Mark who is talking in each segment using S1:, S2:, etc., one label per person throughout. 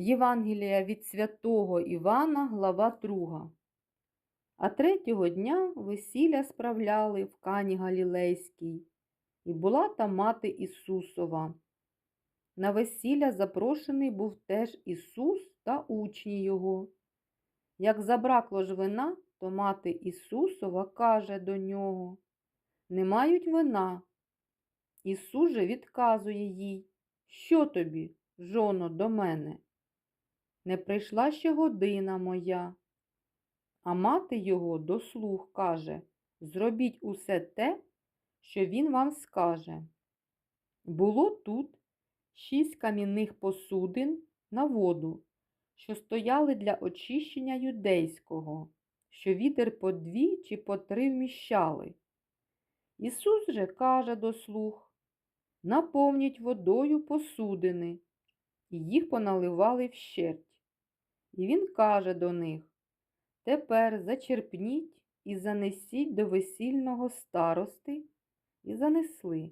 S1: Євангелія від святого Івана, глава 2. А третього дня весілля справляли в Кані Галілейській, і була там мати Ісусова. На весілля запрошений був теж Ісус та учні Його. Як забракло ж вина, то мати Ісусова каже до нього Не мають вина. Ісус же відказує їй, що тобі, жоно, до мене? Не прийшла ще година моя. А мати його до слух каже Зробіть усе те, що він вам скаже. Було тут шість камінних посудин на воду, що стояли для очищення юдейського, що відер по дві чи по три вміщали. Ісус же каже до слуг наповніть водою посудини, і їх поналивали вщерть. І він каже до них Тепер зачерпніть і занесіть до весільного старости, і занесли.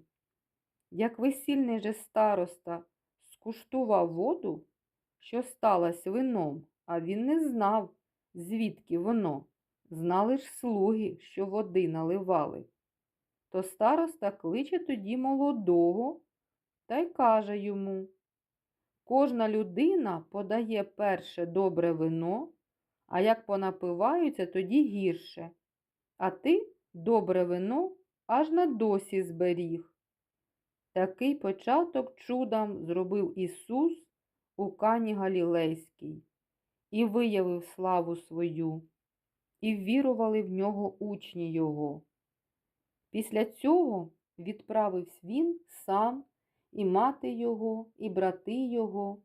S1: Як весільний же староста скуштував воду, що сталося вином, а він не знав, звідки воно, знали ж слуги, що води наливали. То староста кличе тоді молодого та й каже йому Кожна людина подає перше добре вино, а як понапиваються, тоді гірше. А ти добре вино аж на досі зберіг. Такий початок чудом зробив Ісус у Кані Галілейській і виявив славу свою, і ввірували в нього учні Його. Після цього відправився він сам і мати його, і брати його,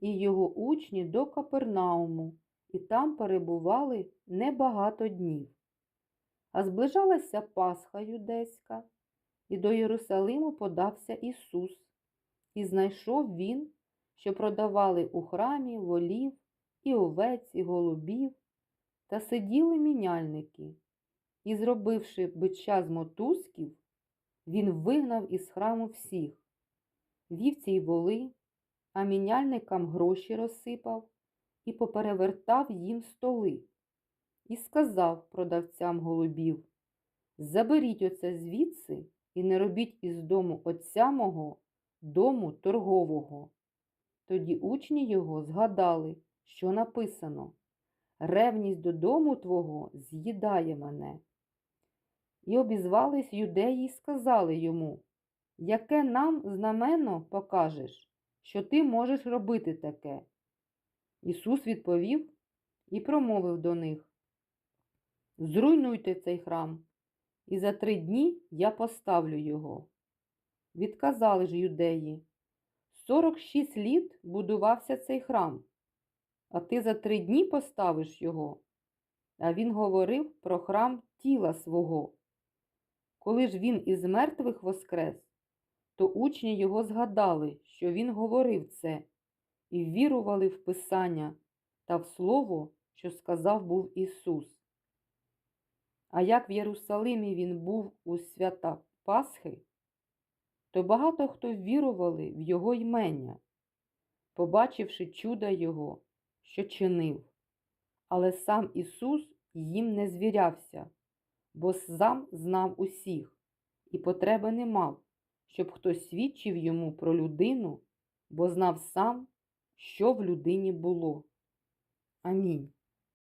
S1: і його учні до Капернауму, і там перебували небагато днів. А зближалася Пасха юдейська, і до Єрусалиму подався Ісус, і знайшов він, що продавали у храмі волів, і овець, і голубів, та сиділи міняльники. І, зробивши бича з мотузків, він вигнав із храму всіх, вівці й воли, а міняльникам гроші розсипав і поперевертав їм столи, і сказав продавцям голубів Заберіть оце звідси і не робіть із дому отця мого дому торгового. Тоді учні його згадали, що написано Ревність додому твого з'їдає мене. І обізвались юдеї й сказали йому, яке нам знамено покажеш, що ти можеш робити таке? Ісус відповів і промовив до них Зруйнуйте цей храм, і за три дні я поставлю його. Відказали ж юдеї, сорок шість літ будувався цей храм, а ти за три дні поставиш його. А він говорив про храм тіла свого. Коли ж він із мертвих воскрес, то учні його згадали, що він говорив це, і вірували в Писання та в Слово, що сказав був Ісус. А як в Єрусалимі він був у свята Пасхи, то багато хто вірували в Його ймення, побачивши чуда Його, що чинив. Але сам Ісус їм не звірявся, бо сам знав усіх, і потреби не мав, щоб хтось свідчив йому про людину, бо знав сам, що в людині було. Амінь.